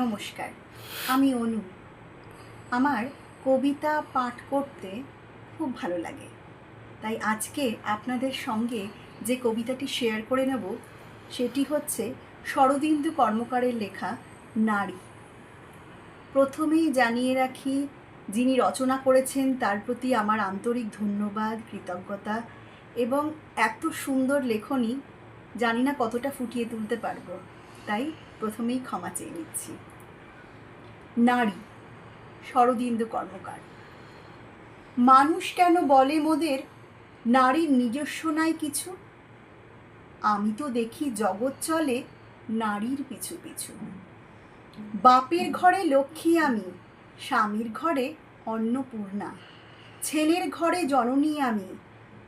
নমস্কার, আমি অনু। আমার কবিতা পাঠ করতে খুব ভালো লাগে। তাই আজকে আপনাদের সঙ্গে যে কবিতাটি শেয়ার করে নেব, সেটি হচ্ছে শরদিন্দু কর্মকারের লেখা নারী। প্রথমেই জানিয়ে রাখি, যিনি রচনা করেছেন তার প্রতি আমার আন্তরিক ধন্যবাদ, কৃতজ্ঞতা এবং এত সুন্দর লেখনী জানি না কতটা ফুটিয়ে তুলতে পারব। তাই প্রথমেই ক্ষমা চেয়ে নিচ্ছি। নারী, শরদিন্দু কর্মকার। মানুষ কেন বলে মোদের নারীর নিজস্ব নাই কিছু? আমি তো দেখি জগৎ চলে নারীর পিছু পিছু। বাপের ঘরে লক্ষ্মী আমি, স্বামীর ঘরে অন্নপূর্ণা। ছেলের ঘরে জননী আমি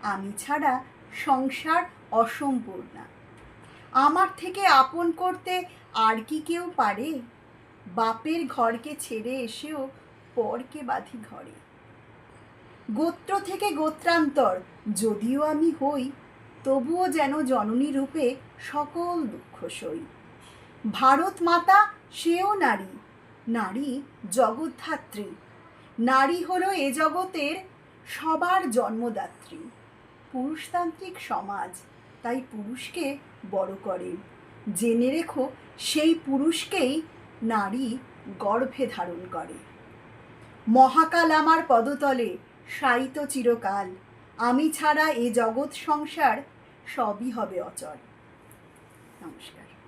আমি ছাড়া সংসার অসম্পূর্ণা। আমার থেকে আপন করতে আর কি কেউ পারে? বাপের ঘরকে ছেড়ে এসেও পরকে বাঁধি ঘরে। গোত্র থেকে গোত্রান্তর, যদিও আমি হই, তবুও যেন জননী রূপে সকল দুঃখ সই। ভারত মাতা সেও নারী নারী জগদ্ধাত্রী, নারী হলো এ জগতের সবার জন্মদাত্রী। পুরুষতান্ত্রিক সমাজ তাই পুরুষকে বড় করেন জেনে রেখো, সেই পুরুষকেই নারী গর্ভে ধারণ করে। মহাকাল আমার পদতলে সাইত চিরকাল। আমি ছাড়া এ জগৎ সংসার সবই হবে অচল। নমস্কার।